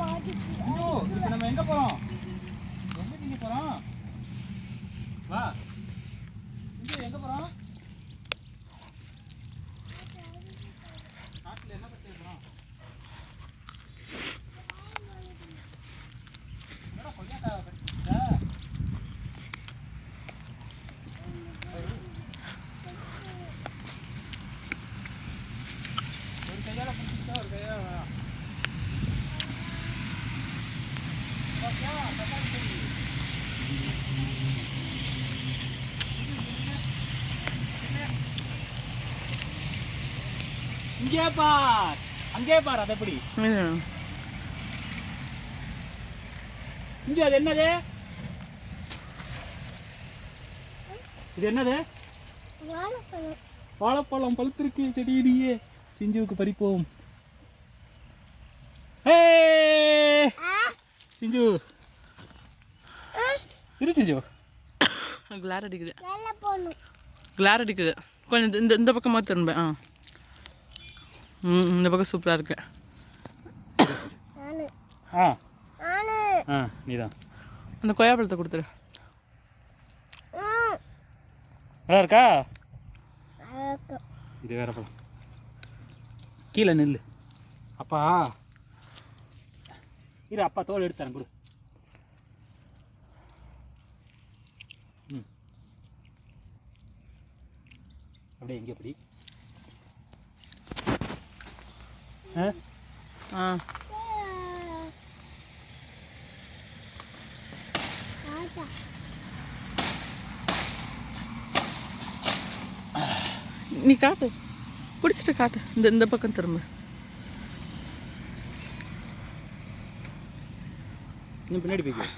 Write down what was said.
ஐயோ இப்போ நம்ம எங்கே போகிறோம் எங்க நீங்க வா. இங்க எங்க போறோம்? என்ன பத்தி போகிறோம் என்னடா கொய்யாக்காய் ஒரு கையால் பிடிச்சிட்டா ஒரு கையால் இங்கே பார். அங்கே பார் அது எப்படி? இங்கே அது என்னது? இது என்னது? வாழைப்பழம். வாழைப்பழம் பழுத்திருக்கு செடியிலேயே. சிஞ்சுவுக்கு பறிப்போம் ஹே ஆ சிஞ்சு. இரு சிஞ்சு. கிளார் அடிக்குது. கிளார் அடிக்குது. கொஞ்சம் இந்த- இந்த இந்த பக்கமாக திரும்ப ஆ. ம் இந்த பக்கம் சூப்பராக இருக்கு. நானு. ஆ. நானு. ஆ நீதான். அந்த கொய்யாப்பழத்தை கொடுத்துரு. நல்லா இருக்கா. இது வேற பழம். கீழே நில்லு. அப்பா. இரு அப்பா தோல் எடுத்தாரன் குடு. அப்படியே எங்கே அப்படி. ஆ? நீ காட்டு. பிடிச்சிட்டு காட்டு. இந்த இந்த பக்கம் திரும்ப. ഞാൻ പിന്നെ അടിപ്പിക്കും